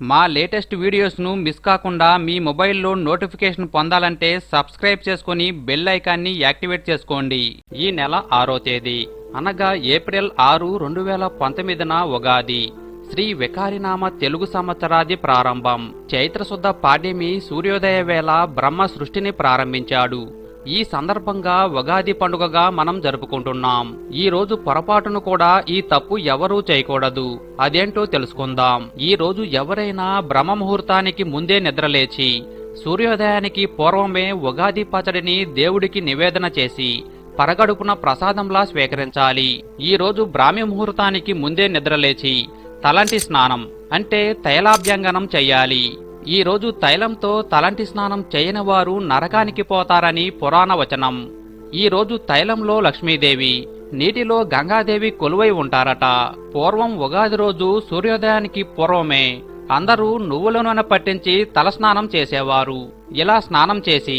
మా latest వీడియోస్ను miss కాకుండా మీ మొబైల్లో నోటిఫికేషన్ పొందాలంటే సబ్స్క్రైబ్ చేసుకొని బెల్ ఐకాన్ని యాక్టివేట్ చేసుకోండి. ఈ నెల ఆరో తేదీ. అనగా ఏప్రిల్ ఆరు రెండు వేల పంతొమ్మిదిన ఉగాది. శ్రీ వికారినామ తెలుగు సంవత్సరాది ప్రారంభం. చైత్రశుద్ధ పాడ్యమి సూర్యోదయ వేళ బ్రహ్మ సృష్టిని ప్రారంభించాడు. ఈ సందర్భంగా ఉగాది పండుగగా మనం జరుపుకుంటున్నాం. ఈ రోజు పొరపాటును కూడా ఈ తప్పు ఎవరూ చేయకూడదు. అదేంటో తెలుసుకుందాం. ఈ రోజు ఎవరైనా బ్రహ్మ ముహూర్తానికి ముందే నిద్రలేచి సూర్యోదయానికి పూర్వమే ఉగాది పచ్చడిని దేవుడికి నివేదన చేసి పరగడుపున ప్రసాదంలా స్వీకరించాలి. ఈ రోజు బ్రాహ్మి ముహూర్తానికి ముందే నిద్రలేచి తలంటి స్నానం అంటే తైలాభ్యంగనం చెయ్యాలి. ఈరోజు తైలంతో తలంటి స్నానం చేయని వారు నరకానికి పోతారని పురాణ వచనం. ఈ రోజు తైలంలో లక్ష్మీదేవి నీటిలో గంగాదేవి కొలువై ఉంటారట. పూర్వం ఉగాది రోజు సూర్యోదయానికి పూర్వమే అందరూ నువ్వుల నూనె పట్టించి తలస్నానం చేసేవారు. ఇలా స్నానం చేసి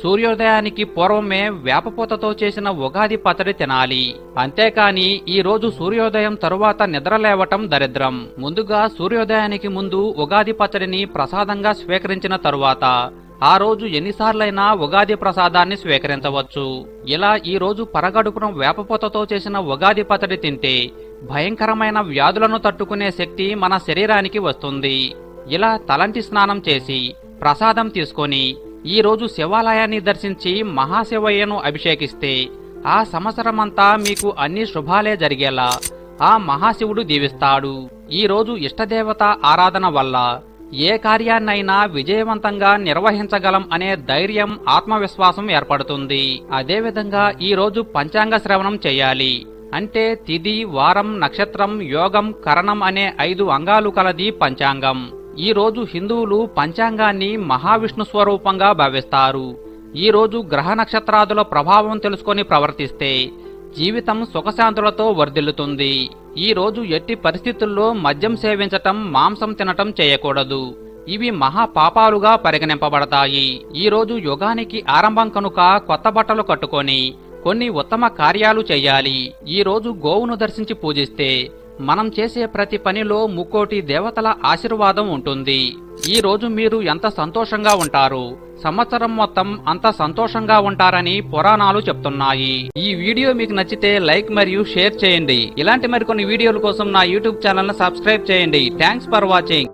సూర్యోదయానికి పూర్వమే వేపపూతతో చేసిన ఉగాది పచ్చడి తినాలి. అంతేకాని ఈ రోజు సూర్యోదయం తరువాత నిద్ర లేవటం దరిద్రం. ముందుగా సూర్యోదయానికి ముందు ఉగాది పచ్చడిని ప్రసాదంగా స్వీకరించిన తరువాత ఆ రోజు ఎన్నిసార్లైనా ఉగాది ప్రసాదాన్ని స్వీకరించవచ్చు. ఇలా ఈ రోజు పరగడుపున వేపపూతతో చేసిన ఉగాది పచ్చడి తింటే భయంకరమైన వ్యాధులను తట్టుకునే శక్తి మన శరీరానికి వస్తుంది. ఇలా తలంటి స్నానం చేసి ప్రసాదం తీసుకొని ఈ రోజు శివాలయాన్ని దర్శించి మహాశివయ్యను అభిషేకిస్తే ఆ సంవత్సరమంతా మీకు అన్ని శుభాలే జరిగేలా ఆ మహాశివుడు దీవిస్తాడు. ఈరోజు ఇష్టదేవత ఆరాధన వల్ల ఏ కార్యాన్నైనా విజయవంతంగా నిర్వహించగలం అనే ధైర్యం ఆత్మవిశ్వాసం ఏర్పడుతుంది. అదేవిధంగా ఈరోజు పంచాంగ శ్రవణం చేయాలి. అంటే తిది వారం నక్షత్రం యోగం కరణం అనే ఐదు అంగాలు కలది పంచాంగం. ఈరోజు హిందువులు పంచాంగాన్ని మహావిష్ణు స్వరూపంగా భావిస్తారు. ఈ రోజు గ్రహ నక్షత్రాదుల ప్రభావం తెలుసుకొని ప్రవర్తిస్తే జీవితం సుఖశాంతులతో వర్ధిల్లుతుంది. ఈరోజు ఎట్టి పరిస్థితుల్లో మద్యం సేవించటం మాంసం తినటం చేయకూడదు. ఇవి మహా పాపాలుగా పరిగణింపబడతాయి. ఈ రోజు యుగానికి ఆరంభం కనుక కొత్త బట్టలు కట్టుకొని కొన్ని ఉత్తమ కార్యాలు చేయాలి. ఈ రోజు గోవును దర్శించి పూజిస్తే మనం చేసే ప్రతి పనిలో ముక్కోటి దేవతల ఆశీర్వాదం ఉంటుంది. ఈ రోజు మీరు ఎంత సంతోషంగా ఉంటారు? సంవత్సరం మొత్తం అంత సంతోషంగా ఉంటారని పురాణాలు చెప్తున్నాయి. ఈ వీడియో మీకు నచ్చితే లైక్ మరియు షేర్ చేయండి. ఇలాంటి మరికొన్ని వీడియోల కోసం నా యూట్యూబ్ ఛానల్ సబ్స్క్రైబ్ చేయండి. Thanks for watching.